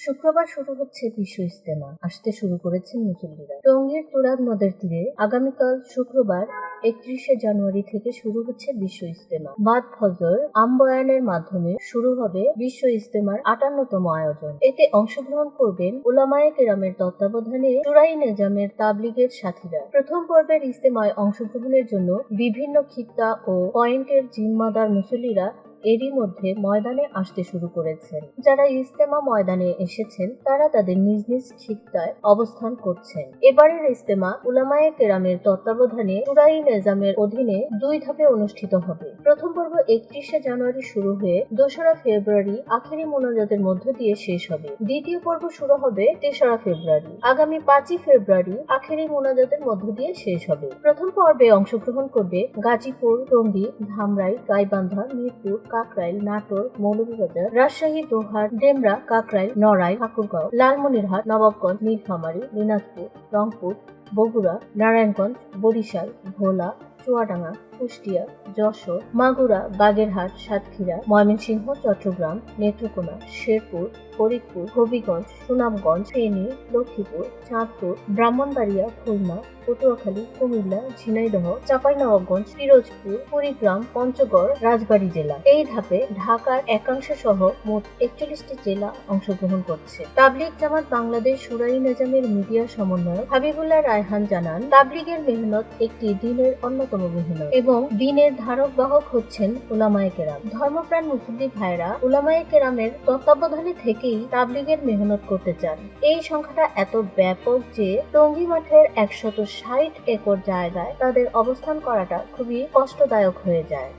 শুক্রবার শুরু হচ্ছে বিশ্ব ইস্তেমা আসতে শুরু করেছেন মুসল্লিরা। টঙ্গীর তুরাগ নদের তীরে আগামীকাল শুক্রবার একত্রিশে জানুয়ারি থেকে শুরু হচ্ছে বিশ্ব ইস্তেমা বাদ ফজর আমবয়ানের মাধ্যমে শুরু হবে বিশ্ব ইস্তেমার আটান্নতম আয়োজন। এতে অংশগ্রহণ করবেন ওলামায়ে কেরামের তত্ত্বাবধানে চুরাই নেজামের তাবলিগের সাথীরা। প্রথম পর্বের ইস্তেমায় অংশগ্রহণের জন্য বিভিন্ন খিত্তা ও পয়েন্টের জিম্মাদার মুসল্লিরা এরই মধ্যে ময়দানে আসতে শুরু করেছেন। যারা ইস্তেমা ময়দানে এসেছেন, তারা তাদের নিজ নিজ খিত্তায় অবস্থান করছেন। এবারের ইস্তেমা উলামায়ে কেরামের তত্ত্বাবধানে চুরাই নেজামের অধীনে দুই ধাপে অনুষ্ঠিত হবে। প্রথম পর্ব একত্রিশে জানুয়ারি শুরু হয়ে দোসরা ফেব্রুয়ারি আখেরি মোনাজাতের মধ্য দিয়ে শেষ হবে। দ্বিতীয় পর্ব শুরু হবে তেসরা ফেব্রুয়ারি। আগামী পাঁচই ফেব্রুয়ারি আখেরি মোনাজাতের মধ্য দিয়ে শেষ হবে। প্রথম পর্বে অংশগ্রহণ করবে গাজীপুর, টঙ্গী, ধামরাই, গাইবান্ধা, মিরপুর কাকরাইল, নাটোর, মৌলভীবাজার, রাজশাহী, দোহার, ডেমরা, কাকরাইল নড়াই ঠাকুরগাঁও, লালমনিরহাট, নবাবগঞ্জ, নীলফামারী, দিনাজপুর, রংপুর, বগুড়া, নারায়ণগঞ্জ, বরিশাল, ভোলা, চুয়াডাঙ্গা। কুষ্টিয়া, যশোর, মাগুরা, বাগেরহাট, সাতক্ষীরা, ময়মনসিংহ, চট্টগ্রাম, নেত্রকোনা, শেরপুর, ফরিদপুর, হবিগঞ্জ, সুনামগঞ্জ, ফেনী, লক্ষ্মীপুর, চাঁদপুর, ব্রাহ্মণবাড়িয়া, খুলনা, পটুয়াখালী, কুমিল্লা, ঝিনাইদহ, চাঁপাইনবাবগঞ্জ, পিরোজপুর, কুড়িগ্রাম, পঞ্চগড়, রাজবাড়ী জেলা। এই ধাপে ঢাকার একাংশ সহ মোট একচল্লিশটি জেলা অংশগ্রহণ করছে। তাবলিগ জামাত বাংলাদেশ সুরাই নেজামের মিডিয়া সমন্বয়ক হাবিবুল্লাহ রায়হান জানান, তাবলিগের মেহনত একটি দিনের অন্যতম মেহনত। এবং দিনের ধারক বাহক হচ্ছেন ওলামায় কেরাম। ধর্মপ্রাণ মুসলিম ভাইরা ওলামায় কেরামের তত্ত্বাবধানে থেকেই তাবলিগের মেহনত করতে চান। এই সংখ্যাটা এত ব্যাপক যে টঙ্গী মাঠের একশত ষাট একর জায়গায় তাদের অবস্থান করাটা খুবই কষ্টদায়ক হয়ে যায়।